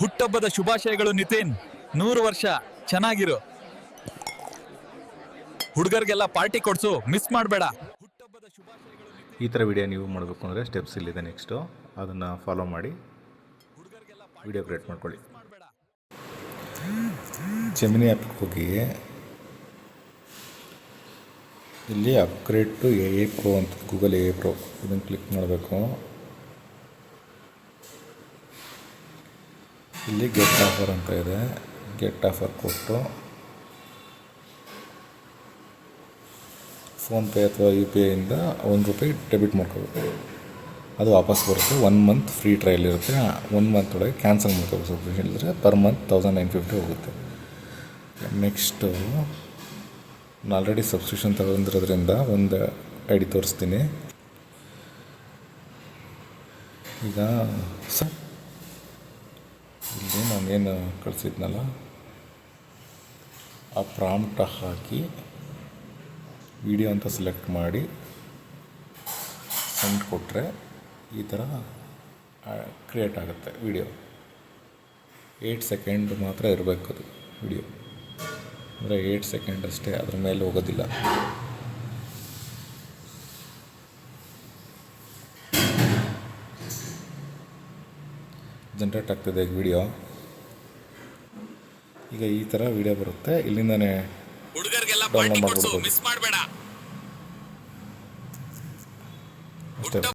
ಹುಟ್ಟಹಬ್ಬದ ಶುಭಾಶಯಗಳು ನಿತಿನ್. ನೂರು ವರ್ಷ ಚೆನ್ನಾಗಿರು. ಹುಡುಗರಿಗೆಲ್ಲ ಪಾರ್ಟಿ ಕೊಡ್ಸು ಮಿಸ್ ಮಾಡಬೇಡ. ಹುಟ್ಟಬ್ಬದ ಶುಭಾಶಯಗಳು ಈ ಥರ ವಿಡಿಯೋ ನೀವು ಮಾಡಬೇಕು ಅಂದರೆ ಸ್ಟೆಪ್ಸ್ ಇಲ್ಲಿದೆ ನೆಕ್ಸ್ಟು ಅದನ್ನು ಫಾಲೋ ಮಾಡಿ. ವಿಡಿಯೋ ಕ್ರಿಯೇಟ್ ಮಾಡ್ಕೊಳ್ಳಿ. ಜಮಿನಿ ಜೆಮಿನಿ ಆ್ಯಪ್ಗೆ ಹೋಗಿ ಇಲ್ಲಿ upgrade to A A pro ಅಂತ ಗೂಗಲ್ ಎ ಎ ಪ್ರೋ ಇದನ್ನು ಕ್ಲಿಕ್ ಮಾಡಬೇಕು. ಇಲ್ಲಿ ಗೆಟ್ ಆಫರ್ ಅಂತ ಇದೆ. ಗೆಟ್ ಆಫರ್ ಕೊಟ್ಟು ಫೋನ್ಪೇ ಅಥವಾ ಯು ಪಿ ಐಯಿಂದ ಒಂದು ರೂಪಾಯಿ ಡೆಬಿಟ್ ಮಾಡ್ಕೋಬೇಕು. ಅದು ವಾಪಸ್ ಬರುತ್ತೆ. ಒನ್ ಮಂತ್ ಫ್ರೀ ಟ್ರಯಲ್ ಇರುತ್ತೆ. ಒನ್ ಮಂತ್ ಒಳಗೆ ಕ್ಯಾನ್ಸಲ್ ಮಾಡ್ಕೋಬೇಕು ಹೇಳಿದ್ರೆ per month thousand nine fifty ಹೋಗುತ್ತೆ. ನೆಕ್ಸ್ಟು ನಾನು ಆಲ್ರೆಡಿ ಸಬ್ಸ್ಕ್ರಿಪ್ಷನ್ ತಗೊಂಡಿರೋದ್ರಿಂದ ಒಂದು ಐ ಡಿ ತೋರಿಸ್ತೀನಿ. ಈಗ ಸ ಇಲ್ಲಿ ನಾನೇನು ಕಳಿಸಿದ್ನಲ್ಲ, ಆ ಪ್ರಾಮ್ಟ ಹಾಕಿ ವಿಡಿಯೋ ಅಂತ ಸೆಲೆಕ್ಟ್ ಮಾಡಿ ಸೆಂಡ್ ಕೊಟ್ಟರೆ ಈ ಥರ ಕ್ರಿಯೇಟ್ ಆಗುತ್ತೆ ವಿಡಿಯೋ ಏಯ್ಟ್ ಸೆಕೆಂಡ್ ಮಾತ್ರ ಇರಬೇಕು ಅದು ವಿಡಿಯೋ ಅಂದರೆ ಏಯ್ಟ್ ಸೆಕೆಂಡ್ ಅಷ್ಟೇ ಅದ್ರ ಮೇಲೆ ಹೋಗೋದಿಲ್ಲ. ಜನ್ರೇಟ್ ಆಗ್ತದೆ ಈಗ ವಿಡಿಯೋ ಈಗ ಈ ಥರ ವಿಡಿಯೋ ಬರುತ್ತೆ. ಇಲ್ಲಿಂದಾನೆ ಡೌನ್ಲೋಡ್ ಮಾಡಬೇಡ. ಅಷ್ಟೇ